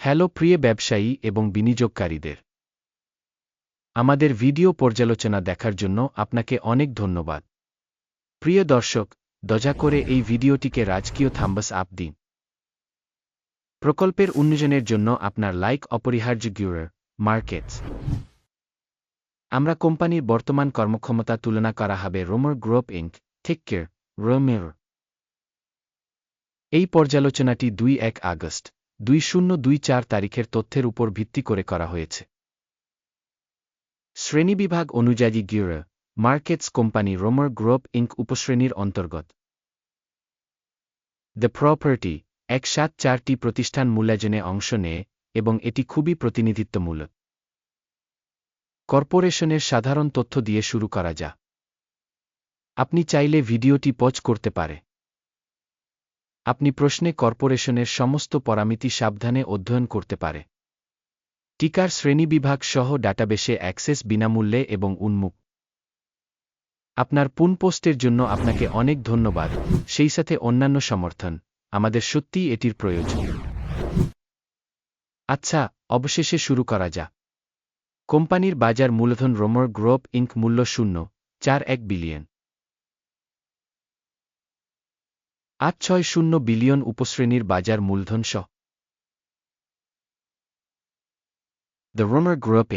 Hello প্রিয় ব্যবসায়ী এবং বিনিয়োগকারীদের। আমাদের ভিডিও পর্যালোচনা দেখার জন্য আপনাকে অনেক ধন্যবাদ। প্রিয় দর্শক দজা করে এই ভিডিওটিকে রাজকীয় থাম্বাস আপ দিন। প্রকল্পের উন্নয়নের জন্য আপনার লাইক অপরিহার্য গিউরার মার্কেটস। আমরা কোম্পানির বর্তমান কর্মক্ষমতা তুলনা করা হবে রোমার গ্রুপ ইঙ্ক কেয়ার, রোমের। এই পর্যালোচনাটি দুই এক আগস্ট। দুই শূন্য দুই চার তারিখের তথ্যের উপর ভিত্তি করে করা হয়েছে। শ্রেণীবিভাগ অনুযায়ী গিউরা markets company Romer group Inc উপশ্রেণীর অন্তর্গত। দ্য প্রপার্টি এক সাত চারটি প্রতিষ্ঠান মূল্যায়নে অংশ নেয় এবং এটি খুবই প্রতিনিধিত্বমূলক। কর্পোরেশনের সাধারণ তথ্য দিয়ে শুরু করা যা আপনি চাইলে ভিডিওটি পজ করতে পারে। আপনি প্রশ্নে কর্পোরেশনের সমস্ত পরামিতি সাবধানে অধ্যয়ন করতে পারে। টিকার শ্রেণীবিভাগ সহ ডাটাবেসে অ্যাক্সেস বিনামূল্যে এবং উন্মুখ আপনার পুন পোস্টের জন্য আপনাকে অনেক ধন্যবাদ। সেই সাথে অন্যান্য সমর্থন। আমাদের সত্যিই এটির প্রয়োজন। আচ্ছা অবশেষে শুরু করা যা কোম্পানির বাজার মূলধন রোমর গ্রোপ ইঙ্ক মূল্য শূন্য, চার এক বিলিয়ন। আট ছয় শূন্য বিলিয়ন উপশ্রেণীর বাজার মূলধন সহ। দ্য রোমার গ্রুপ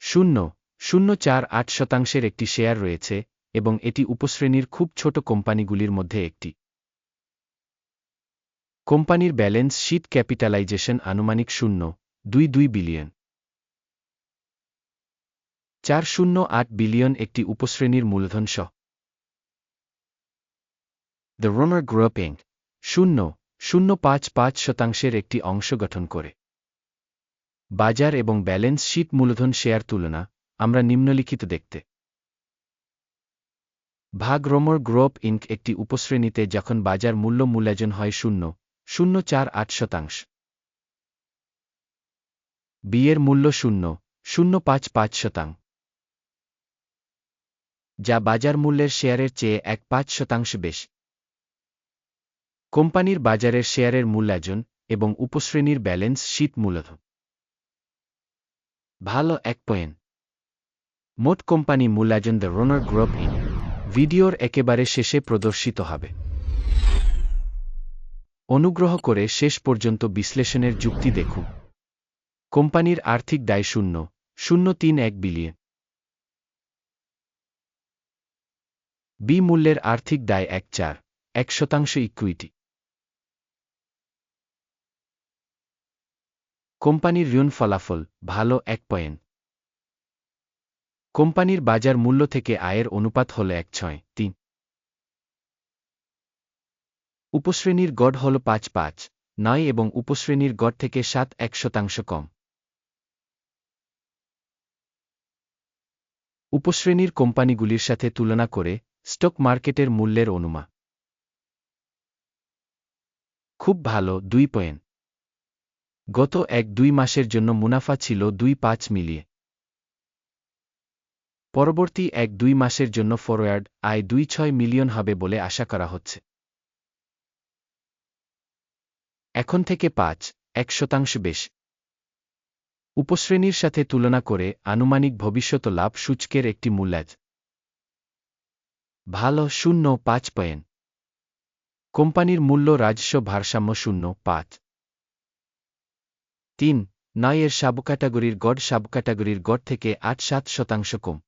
শূন্য শূন্য চার আট শতাংশের একটি শেয়ার রয়েছে এবং এটি উপশ্রেণীর খুব ছোট কোম্পানিগুলির মধ্যে একটি। কোম্পানির ব্যালেন্স শীট ক্যাপিটালাইজেশন আনুমানিক শূন্য, দুই দুই বিলিয়ন। চার শূন্য আট বিলিয়ন একটি উপশ্রেণীর মূলধন সহ। দ্য রোমার গ্রুপ শূন্য শূন্য পাঁচ পাঁচ শতাংশের একটি অংশ গঠন করে। বাজার এবং ব্যালেন্স শীট মূলধন শেয়ার তুলনা, আমরা নিম্নলিখিত দেখতে। ভাগ রোমর গ্রোপ ইঙ্ক একটি উপশ্রেণীতে যখন বাজার মূল্য মূল্যায়ন হয় শূন্য শূন্য চার আট শতাংশ। বিয়ের মূল্য শূন্য শূন্য পাঁচ পাঁচ শতাংশ যা বাজার মূল্যের শেয়ারের চেয়ে এক পাঁচ শতাংশ বেশি। কোম্পানির বাজারের শেয়ারের মূল্যায়ন এবং উপশ্রেণীর ব্যালেন্স শীত মূলত। ভালো এক পয়েন্ট। মোট কোম্পানি মূল্যায়ন দ্য রোনার গ্রুপ ইন ভিডিওর একেবারে শেষে প্রদর্শিত হবে। অনুগ্রহ করে শেষ পর্যন্ত বিশ্লেষণের যুক্তি দেখুন। কোম্পানির আর্থিক দায় শূন্য শূন্য তিন এক বিলিয়ন। বি মূল্যের আর্থিক দায় এক চার, এক শতাংশ ইকুইটি। কোম্পানির ঋণ ফলাফল, ভালো এক পয়েন্ট। কোম্পানির বাজার মূল্য থেকে আয়ের অনুপাত হল এক ছয় তিন। উপশ্রেণীর গড় হল পাঁচ পাঁচ, নয় এবং উপশ্রেণীর গড় থেকে সাত এক শতাংশ কম। উপশ্রেণীর কোম্পানিগুলির সাথে তুলনা করে স্টক মার্কেটের মূল্যের অনুমা। খুব ভালো দুই পয়েন্ট। গত এক দুই মাসের জন্য মুনাফা ছিল দুই পাঁচ মিলিয়ে। পরবর্তী এক দুই মাসের জন্য ফরওয়ার্ড আয় দুই ছয় মিলিয়ন হবে বলে আশা করা হচ্ছে। এখন থেকে পাঁচ, এক শতাংশ বেশ। উপশ্রেণীর সাথে তুলনা করে আনুমানিক ভবিষ্যৎ লাভ সূচকের একটি মূল্যাজ ভালো শূন্য পাঁচ পয়েন্ট। কোম্পানির মূল্য রাজস্ব ভারসাম্য শূন্য পাঁচ। তিন নয় এর সাবক্যাটাগরির গড় সাবক্যাটাগরির গড় থেকে আট সাত শতাংশ কম।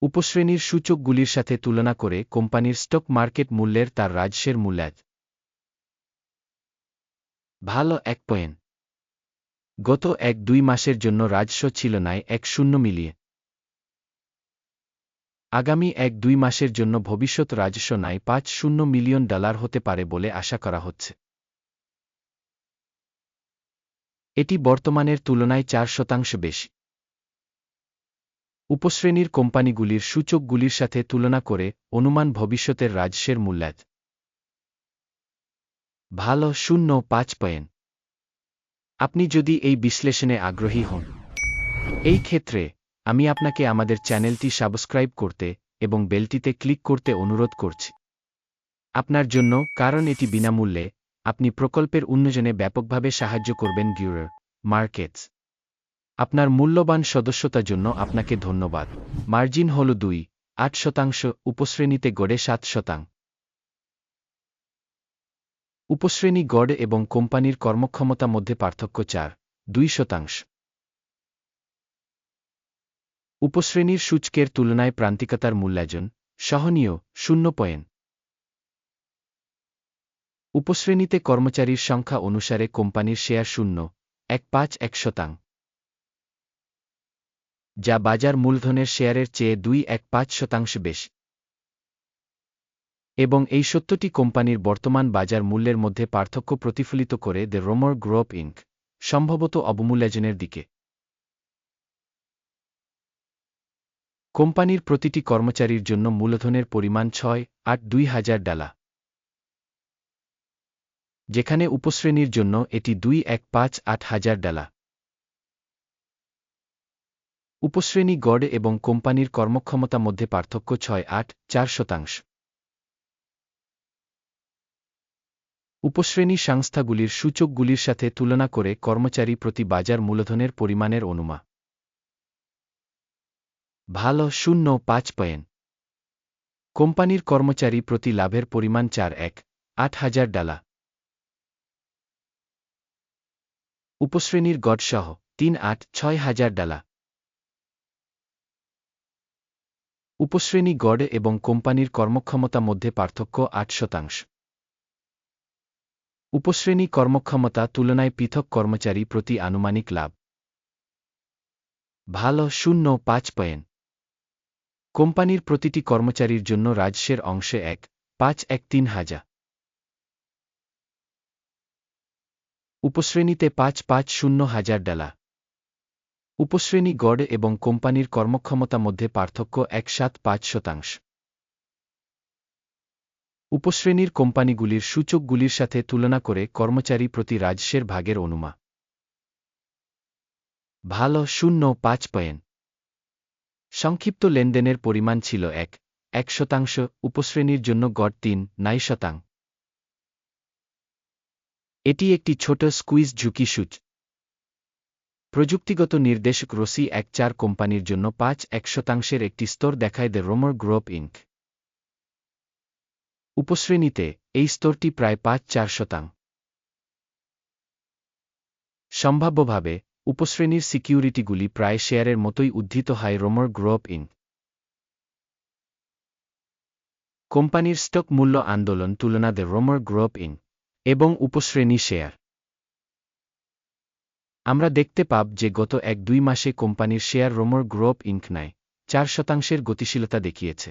উপশ্রেণীর সূচকগুলির সাথে তুলনা করে কোম্পানির স্টক মার্কেট মূল্যের তার রাজস্বের মূল্যাজ ভালো এক পয়েন্ট। গত এক দুই মাসের জন্য রাজস্ব ছিল নাই এক শূন্য মিলিয়ে। আগামী এক দুই মাসের জন্য ভবিষ্যৎ রাজস্ব নাই পাঁচ শূন্য মিলিয়ন ডলার হতে পারে বলে আশা করা হচ্ছে। এটি বর্তমানের তুলনায় চার শতাংশ বেশি। উপশ্রেণীর কোম্পানিগুলির সূচকগুলির সাথে তুলনা করে অনুমান ভবিষ্যতের রাজস্বের মূল্যাজ ভালো শূন্য পাঁচ পয়েন আপনি যদি এই বিশ্লেষণে আগ্রহী হন, এই ক্ষেত্রে আমি আপনাকে আমাদের চ্যানেলটি সাবস্ক্রাইব করতে এবং বেলটিতে ক্লিক করতে অনুরোধ করছি। আপনার জন্য, কারণ এটি বিনামূল্যে আপনি প্রকল্পের উন্নয়নে ব্যাপকভাবে সাহায্য করবেন গিউরার মার্কেটস আপনার মূল্যবান সদস্যতার জন্য আপনাকে ধন্যবাদ। মার্জিন হল দুই, আট শতাংশ, উপশ্রেণীতে গড়ে সাত শতাং। উপশ্রেণী গড় এবং কোম্পানির কর্মক্ষমতা মধ্যে পার্থক্য চার, দুই শতাংশ। উপশ্রেণীর সূচকের তুলনায় প্রান্তিকতার মূল্যায়ন সহনীয়, শূন্য পয়েন্ট। উপশ্রেণীতে কর্মচারীর সংখ্যা অনুসারে কোম্পানির শেয়ার শূন্য, এক পাঁচ এক শতাং। যা বাজার মূলধনের শেয়ারের চেয়ে দুই এক পাঁচ শতাংশ বেশি। এবং এই সত্যটি কোম্পানির বর্তমান বাজার মূল্যের মধ্যে পার্থক্য প্রতিফলিত করে দ্য রোমর গ্রোপ ইঙ্ক সম্ভবত অবমূল্যায়নের দিকে। কোম্পানির প্রতিটি কর্মচারীর জন্য মূলধনের পরিমাণ ছয় আট দুই হাজার ডালা যেখানে উপশ্রেণীর জন্য এটি দুই এক পাঁচ আট হাজার ডালা। উপশ্রেণী গড় এবং কোম্পানির কর্মক্ষমতা মধ্যে পার্থক্য ছয় আট চার শতাংশ। উপশ্রেণী সংস্থাগুলির সূচকগুলির সাথে তুলনা করে কর্মচারী প্রতি বাজার মূলধনের পরিমাণের অনুমা। ভালো শূন্য পাঁচ পয়েন কোম্পানির কর্মচারী প্রতি লাভের পরিমাণ চার এক, আট হাজার ডালা। উপশ্রেণীর গড়সহ তিন আট ছয় হাজার ডালা। উপশ্রেণী গড় এবং কোম্পানির কর্মক্ষমতা মধ্যে পার্থক্য আট শতাংশ। উপশ্রেণী কর্মক্ষমতা তুলনায় পৃথক কর্মচারী প্রতি আনুমানিক লাভ। ভালো শূন্য পাঁচ পয়েন কোম্পানির প্রতিটি কর্মচারীর জন্য রাজস্বের অংশে এক, পাঁচ এক তিন হাজার। উপশ্রেণীতে পাঁচ পাঁচ শূন্য হাজার ডালা উপশ্রেণী গড় এবং কোম্পানির কর্মক্ষমতা মধ্যে পার্থক্য এক সাত পাঁচ শতাংশ। উপশ্রেণীর কোম্পানিগুলির সূচকগুলির সাথে তুলনা করে কর্মচারী প্রতি রাজস্বের ভাগের অনুমা। ভালো শূন্য পাঁচ পয়েন সংক্ষিপ্ত লেনদেনের পরিমাণ ছিল এক এক শতাংশ, উপশ্রেণীর জন্য গড় তিন নাই শতাং এটি একটি ছোট স্কুইজ ঝুঁকি সূচ। প্রযুক্তিগত নির্দেশক রসি এক চার কোম্পানির জন্য পাঁচ এক শতাংশের একটি স্তর দেখায় দ্য রোমর গ্রোপ ইঙ্ক উপশ্রেণীতে, এই স্তরটি প্রায় পাঁচ চার শতাং। সম্ভাব্যভাবে, উপশ্রেণীর সিকিউরিটিগুলি প্রায় শেয়ারের মতোই উদ্ধৃত হয় রোমর গ্রোপ ইঙ্ক কোম্পানির স্টক মূল্য আন্দোলন তুলনা দ্য রোমর গ্রোপ ইঙ্ক এবং উপশ্রেণী শেয়ার। আমরা দেখতে পাব যে গত এক দুই মাসে কোম্পানির শেয়ার রোমর গ্রোপ ইঙ্ক নেয় চার শতাংশের গতিশীলতা দেখিয়েছে।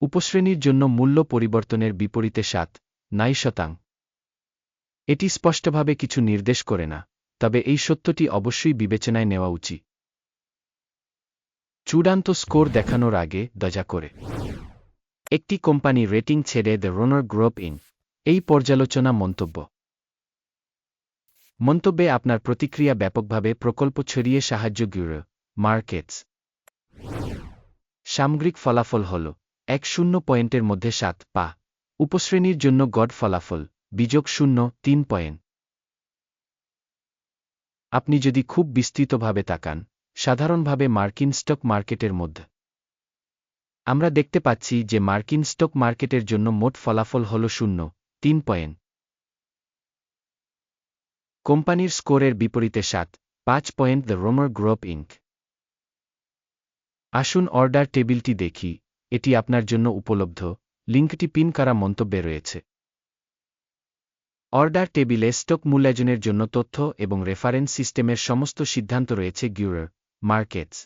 উপশ্রেণীর জন্য মূল্য পরিবর্তনের বিপরীতে সাত নাই শতাং। এটি স্পষ্টভাবে কিছু নির্দেশ করে না, তবে এই সত্যটি অবশ্যই বিবেচনায় নেওয়া উচিত। চূড়ান্ত স্কোর দেখানোর আগে দজা করে। একটি কোম্পানি রেটিং ছেড়ে দ্য রোনার গ্রোপ ইন এই পর্যালোচনা মন্তব্য। মন্তব্যে আপনার প্রতিক্রিয়া ব্যাপকভাবে প্রকল্প ছড়িয়ে সাহায্য গিউরো মার্কেটস। সামগ্রিক ফলাফল হল, এক শূন্য পয়েন্টের মধ্যে সাত, পা। উপশ্রেণীর জন্য গড ফলাফল, বিযোগ শূন্য, তিন পয়েন্ট। আপনি যদি খুব বিস্তৃতভাবে তাকান, সাধারণভাবে মার্কিন স্টক মার্কেটের মধ্যে আমরা দেখতে পাচ্ছি যে মার্কিন স্টক মার্কেটের জন্য মোট ফলাফল হল শূন্য, তিন পয়েন্ট। কোম্পানির স্কোরের বিপরীতে সাত, পাঁচ পয়েন্ট দ্য রোমার গ্রোপ ইঙ্ক আসুন অর্ডার টেবিলটি দেখি, এটি আপনার জন্য উপলব্ধ, লিঙ্কটি পিন করা মন্তব্যে রয়েছে। অর্ডার টেবিলে স্টক মূল্যায়নের জন্য তথ্য এবং রেফারেন্স সিস্টেমের সমস্ত সিদ্ধান্ত রয়েছে গিউরার, মার্কেটস।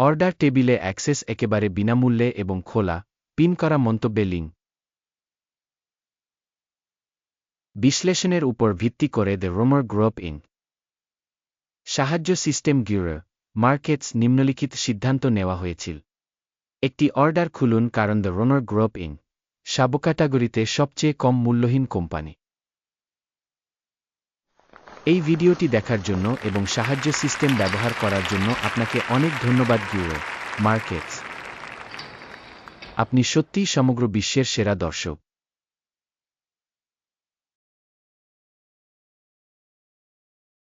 অর্ডার টেবিলে অ্যাক্সেস একেবারে বিনামূল্যে এবং খোলা, পিন করা মন্তব্যে লিঙ্ক। বিশ্লেষণের উপর ভিত্তি করে দ্য রোমার গ্রোপ ইন সাহায্য সিস্টেম গিউরার মার্কেটস নিম্নলিখিত সিদ্ধান্ত নেওয়া হয়েছিল। একটি অর্ডার খুলুন কারণ the Roner group Inc sub ক্যাটাগরিতে সবচেয়ে কম মূল্যহীন কোম্পানি। এই ভিডিওটি দেখার জন্য এবং সাহায্য সিস্টেম ব্যবহার করার জন্য আপনাকে অনেক ধন্যবাদ গিউরো মার্কেটস। আপনি সত্যিই সমগ্র বিশ্বের সেরা দর্শক।